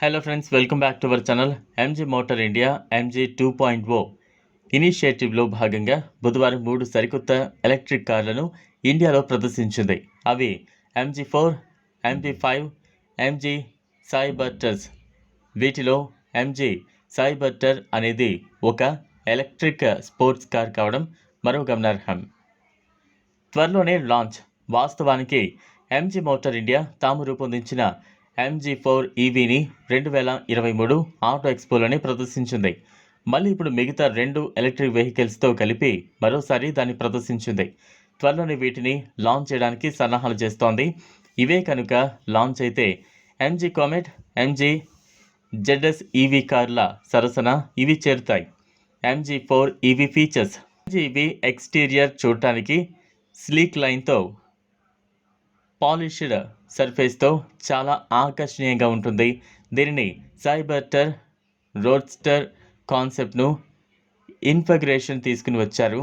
Hello friends welcome back to our channel MG motor India MG two point O ఇనిషియేటివ్లో భాగంగా బుధవారం మూడు సరికొత్త electric కార్లను ఇండియాలో ప్రదర్శించింది. అవి MG four MG five MG Cybersters వీటిలో ఎంజీ సైబర్టర్ అనేది ఒక ఎలక్ట్రిక్ స్పోర్ట్స్ కార్ కావడం మరో గమనార్హం. త్వరలోనే లాంచ్ వాస్తవానికి ఎంజీ మోటార్ ఇండియా తాము రూపొందించిన ఎంజీ ఫోర్ ఈవీని రెండు వేల ఇరవై మూడు ఆటో ఎక్స్పోలోనే ప్రదర్శించింది. మళ్ళీ ఇప్పుడు మిగతా రెండు ఎలక్ట్రిక్ వెహికల్స్తో కలిపి మరోసారి దాన్ని ప్రదర్శించింది. త్వరలోనే వీటిని లాంచ్ చేయడానికి సన్నాహాలు చేస్తోంది. ఇవే కనుక లాంచ్ అయితే MG Comet MG ZS EV కార్ల సరసన ఇవి చేరుతాయి. ఎంజీ ఫోర్ ఈవీ ఫీచర్స్ ఎంజీవి ఎక్స్టీరియర్ చూడటానికి స్లీక్ లైన్తో పాలిష్డ్ సర్ఫేస్తో చాలా ఆకర్షణీయంగా ఉంటుంది. దీనిని సైబర్టర్ రోడ్స్టర్ కాన్సెప్ట్ను ఇన్ఫగ్రేషన్ తీసుకుని వచ్చారు.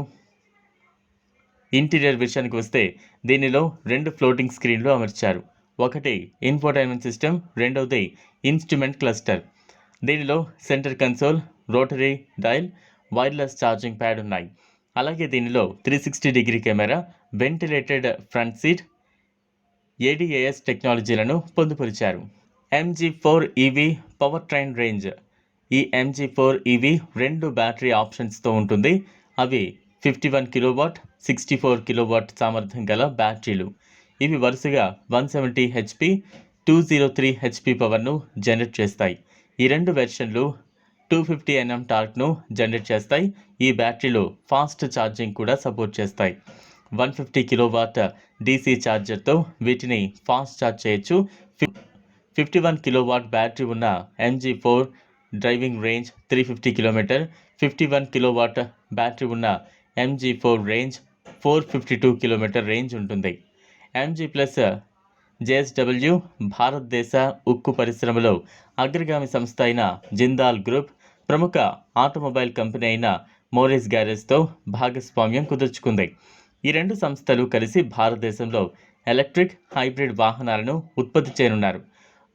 ఇంటీరియర్ విషయానికి వస్తే దీనిలో రెండు ఫ్లోటింగ్ స్క్రీన్లు అమర్చారు. ఒకటి ఇన్ఫోటైన్మెంట్ సిస్టమ్ రెండవది ఇన్స్ట్రుమెంట్ క్లస్టర్. దీనిలో centre console rotary dial wireless charging pad ఉన్నాయి. అలాగే దీనిలో three sixty degree camera ventilated front seat ADAS టెక్నాలజీలను పొందుపరిచారు. MG four EV power train range ఈ ఎంజీ ఫోర్ ఈవీ రెండు బ్యాటరీ ఆప్షన్స్తో ఉంటుంది. అవి fifty one kilowatt sixty four kilowatt సామర్థ్యం గల బ్యాటరీలు ఇవి వరుసగా one seventy HP two zero three HP పవర్ను generate చేస్తాయి. ఈ రెండు వెర్షన్లు టూ ఫిఫ్టీ ఎన్ఎం టార్క్ను జనరేట్ చేస్తాయి. ఈ బ్యాటరీలు ఫాస్ట్ ఛార్జింగ్ కూడా సపోర్ట్ చేస్తాయి. వన్ ఫిఫ్టీ కిలోవాట్ డీసీ ఛార్జర్తో వీటిని ఫాస్ట్ ఛార్జ్ చేయొచ్చు. ఫిఫ్టీ వన్ కిలోవాట్ బ్యాటరీ ఉన్న MG four driving range three fifty kilometre fifty one kilowatt battery ఉన్న MG four range four fifty two kilometre range ఉంటుంది. MG plus JSW భారతదేశ ఉక్కు పరిశ్రమలో అగ్రగామి సంస్థ అయిన జిందాల్ గ్రూప్ ప్రముఖ ఆటోమొబైల్ కంపెనీ అయిన మోరేస్ గ్యారేజ్తో భాగస్వామ్యం కుదుర్చుకుంది. ఈ రెండు సంస్థలు కలిసి భారతదేశంలో ఎలక్ట్రిక్ హైబ్రిడ్ వాహనాలను ఉత్పత్తి చేయనున్నారు.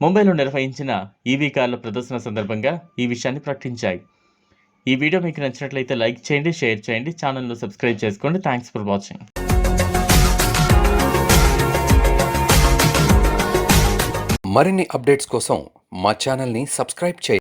ముంబైలో నిర్వహించిన ఈవీ కార్ల ప్రదర్శన సందర్భంగా ఈ విషయాన్ని ప్రకటించాయి. ఈ వీడియో మీకు నచ్చినట్లయితే లైక్ చేయండి షేర్ చేయండి ఛానల్ను సబ్స్క్రైబ్ చేసుకోండి. థ్యాంక్స్ ఫర్ వాచింగ్ మరిన్ని అప్డేట్స్ కోసం మా ఛానల్ని సబ్స్క్రైబ్ చేయండి.